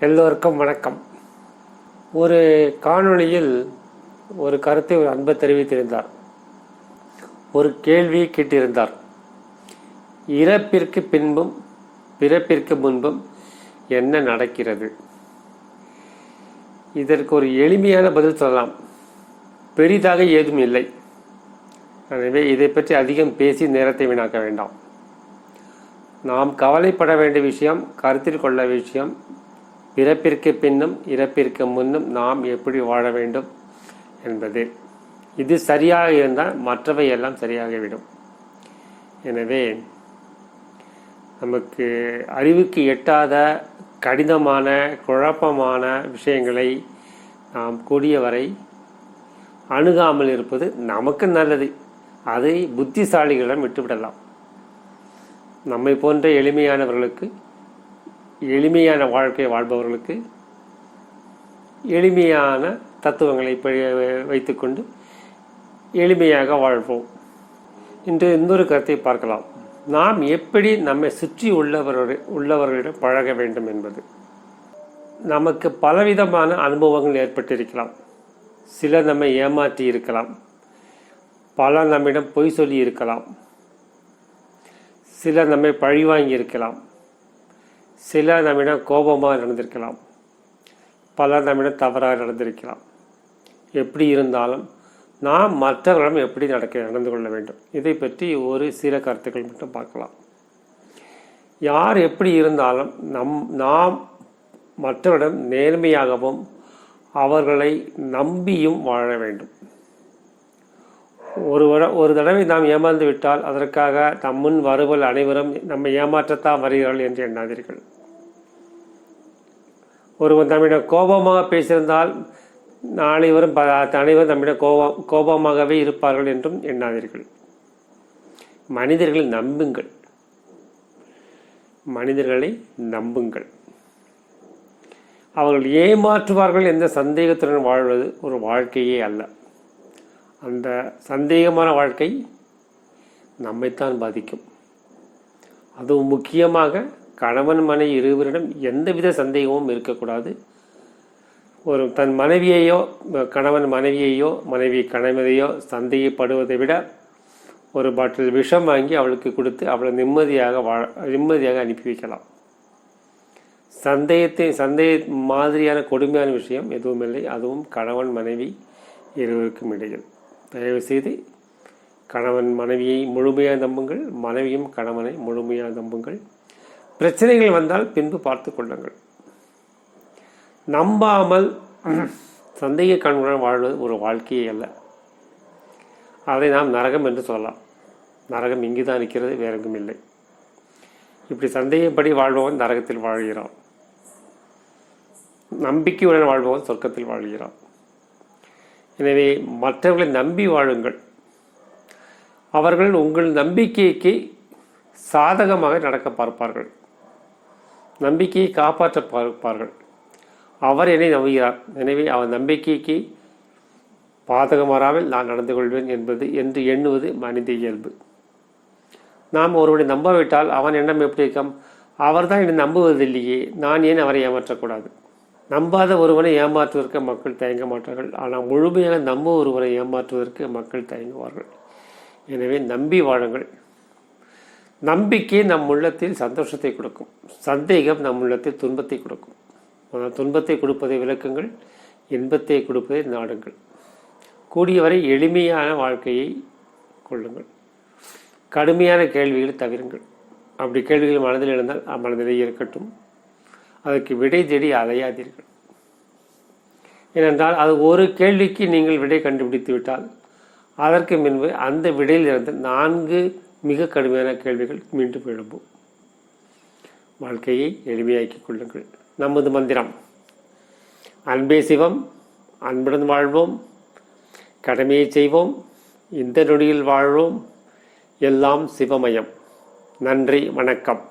எல்லோருக்கும் வணக்கம். ஒரு காணொளியில் ஒரு கருத்தை ஒரு அன்பை தெரிவித்திருந்தார். ஒரு கேள்வியை கேட்டிருந்தார். இறப்பிற்கு பின்பும் பிறப்பிற்கு முன்பும் என்ன நடக்கிறது? இதற்கு ஒரு எளிமையான பதில் சொல்லலாம். பெரிதாக ஏதும் இல்லை. எனவே இதை பற்றி அதிகம் பேசி நேரத்தை வீணாக்க வேண்டாம். நாம் கவலைப்பட வேண்டிய விஷயம் கருத்தில் கொள்ள விஷயம் பிறப்பிற்கு பின்னும் இறப்பிற்கு முன்னும் நாம் எப்படி வாழ வேண்டும் என்பது. இது சரியாக இருந்தால் மற்றவை எல்லாம் சரியாகிவிடும். எனவே நமக்கு அறிவுக்கு எட்டாத கடினமான குழப்பமான விஷயங்களை நாம் கூடிய வரை அணுகாமல் இருப்பது நமக்கு நல்லது. அதை புத்திசாலிகளிடம் விட்டுவிடலாம். நம்மை போன்ற எளிமையானவர்களுக்கு எளிமையான வாழ்க்கை வாழ்பவர்களுக்கு எளிமையான தத்துவங்களை வைத்துக்கொண்டு எளிமையாக வாழ்வோம். இன்று இன்னொரு கருத்தை பார்க்கலாம். நாம் எப்படி நம்மை சுற்றி உள்ளவர்கள் உள்ளவர்களிடம் பழக வேண்டும் என்பது. நமக்கு பலவிதமான அனுபவங்கள் ஏற்பட்டிருக்கலாம். சிலர் நம்மை ஏமாற்றி இருக்கலாம். பல நம்மிடம் பொய் சொல்லி இருக்கலாம். சிலர் நம்மை பழிவாங்கி இருக்கலாம். சிலர் நம்மிடம் கோபமாக நடந்திருக்கலாம். பலர் நம்மிடம் தவறாக நடந்திருக்கலாம். எப்படி இருந்தாலும் நாம் மற்றவர்களிடம் எப்படி நடக்க நடந்து கொள்ள வேண்டும்? இதை பற்றி ஒரு சில கருத்துக்கள் மட்டும் பார்க்கலாம். யார் எப்படி இருந்தாலும் நம் நாம் மற்றவரிடம் நேர்மையாகவும் அவர்களை நம்பியும் வாழ வேண்டும். ஒரு ஒரு தடவை நாம் ஏமாந்து விட்டால் அதற்காக நம் முன் வருவல் அனைவரும் நம்மை ஏமாற்றத்தான் வருகிறார்கள் என்று எண்ணாதீர்கள். ஒருவன் தம்மிடம் கோபமாக பேசியிருந்தால் அனைவரும் ப- அனைவரும் தம்மிடம் கோபம் கோபமாகவே இருப்பார்கள் என்றும் எண்ணாதீர்கள். மனிதர்களை நம்புங்கள். மனிதர்களை நம்புங்கள். அவர்கள் ஏமாற்றுவார்கள் என்ற சந்தேகத்துடன் வாழ்வது ஒரு வாழ்க்கையே அல்ல. அந்த சந்தேகமான வாழ்க்கை நம்மைத்தான் பாதிக்கும். அதுவும் முக்கியமாக கணவன் மனைவி இருவரிடம் எந்தவித சந்தேகமும் இருக்கக்கூடாது. ஒரு தன் மனைவியையோ கணவன் மனைவியையோ மனைவி கணவனையோ சந்தேகப்படுவதை விட ஒரு பாட்டில் விஷம் வாங்கி அவளுக்கு கொடுத்து அவளை நிம்மதியாக வாழ நிம்மதியாக அனுப்பி வைக்கலாம். சந்தேகத்தை சந்தேக மாதிரியான கொடுமையான விஷயம் எதுவும் இல்லை அதுவும் கணவன் மனைவி இருவருக்கும் இடையில். தயவு செய்து கணவன் மனைவியை முழுமையாக நம்புங்கள் மனைவியும் கணவனை முழுமையாக நம்புங்கள். பிரச்சனைகள் வந்தால் பின்பு பார்த்து கொள்ளுங்கள். நம்பாமல் சந்தேக கண்களுடன் வாழ்வது ஒரு வாழ்க்கையே அல்ல. அதை நாம் நரகம் என்று சொல்லலாம். நரகம் இங்கு தான் இருக்கிறது வேறெங்கும் இல்லை. இப்படி சந்தேகப்படி வாழ்பவன் நரகத்தில் வாழ்கிறான். நம்பிக்கையுடன் வாழ்பவன் சொர்க்கத்தில் வாழ்கிறான். எனவே மற்றவர்களை நம்பி வாழுங்கள். அவர்கள் உங்கள் நம்பிக்கைக்கு சாதகமாக நடக்க பார்ப்பார்கள். நம்பிக்கையை காப்பாற்ற பார்ப்பார்கள். அவர் என்னை நம்புகிறார். எனவே அவர் நம்பிக்கைக்கு பாதகம் வராமல் நான் நடந்து கொள்வேன் என்பது என்று எண்ணுவது மனித இயல்பு. நாம் ஒருவனை நம்பவிட்டால் அவன் எண்ணம் எப்படி இருக்கும் அவர்தான் என்னை நம்புவதில்லையே. நான் ஏன் அவரை ஏமாற்றக்கூடாது? நம்பாத ஒருவனை ஏமாற்றுவதற்கு மக்கள் தயங்க மாட்டார்கள். ஆனால் முழுமையாக நம்ப ஒருவரை ஏமாற்றுவதற்கு மக்கள் தயங்குவார்கள். எனவே நம்பி வாழுங்கள். நம்பிக்கை நம் உள்ளத்தில் சந்தோஷத்தை கொடுக்கும். சந்தேகம் நம் உள்ளத்தில் துன்பத்தை கொடுக்கும். ஆனால் துன்பத்தை கொடுப்பதை விளக்குங்கள் இன்பத்தை கொடுப்பதை நாடுங்கள். கூடியவரை எளிமையான வாழ்க்கையை கொள்ளுங்கள். கடுமையான கேள்விகளை தவிருங்கள். அப்படி கேள்விகள் மனதில் இருந்தால் மனதிலேயே இருக்கட்டும். அதற்கு விடை தேடி அலையாதீர்கள். ஏனென்றால் அது ஒரு கேள்விக்கு நீங்கள் விடை கண்டுபிடித்து விட்டால் அதற்கு முன்பு அந்த விடையிலிருந்து நான்கு மிக கடுமையான கேள்விகள் மீண்டும் எழும்பும். வாழ்க்கையை எளிமையாக்கிக் கொள்ளுங்கள். நமது மந்திரம் அன்பே சிவம் அன்புடன் வாழ்வோம் கடமையை செய்வோம் இந்த நொடியில் வாழ்வோம். எல்லாம் சிவமயம். நன்றி வணக்கம்.